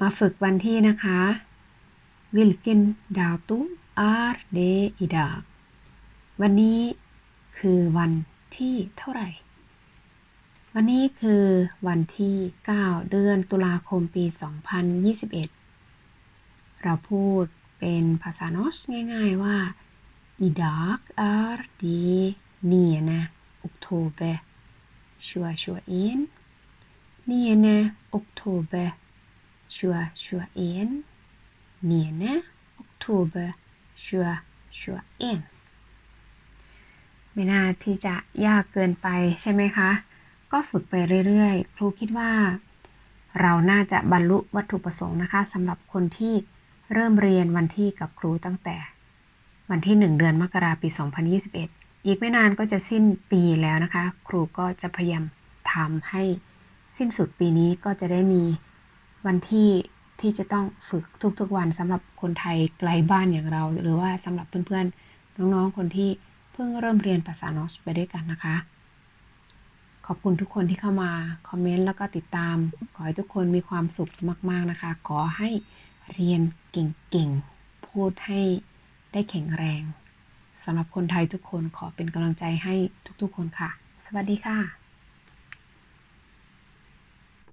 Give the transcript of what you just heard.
มาฝึกวันที่นะคะ Vilken d a t u r de i d a วันนี้คือวันที่เท่าไหร่ วันนี้คือวันที่ 9 เดือนตุลาคมปี 2021 เราพูดเป็นภาษานอสง่ายๆว่า idag är det 9 oktober ชัวชัวเอน9 oktober ชัวชัวเอ็น9 oktober ชัวชัวเอ็นไม่น่าที่จะยากเกินไปใช่ไหมคะ ก็ฝึกไปเรื่อยๆ ครูคิดว่า เราน่าจะบรรลุวัตถุประสงค์นะคะสำหรับคนที่เริ่มเรียนวันที่กับครูตั้งแต่ วันที่ 1 เดือนมกราปี 2021 อีกไม่นานก็จะสิ้นปีแล้วนะคะ ครูก็จะพยายามทำให้สิ้นสุดปีนี้ก็จะได้มี วันที่ที่จะต้องฝึกทุกๆวันสำหรับคนไทยไกลบ้านอย่างเรา หรือว่าสำหรับเพื่อนๆ น้องๆ คนที่เพิ่งเริ่มเรียนภาษานอสไปด้วยกันนะคะ ขอบคุณทุกคนที่เข้ามาคอมเมนต์แล้วก็ติดตาม ขอให้ทุกคนมีความสุขมาก ๆนะคะ ขอให้เรียนเก่งๆ พูดให้ได้แข็งแรงสำหรับคนไทยทุกคนขอเป็นกำลังใจให้ทุกๆ คนค่ะ สวัสดีค่ะ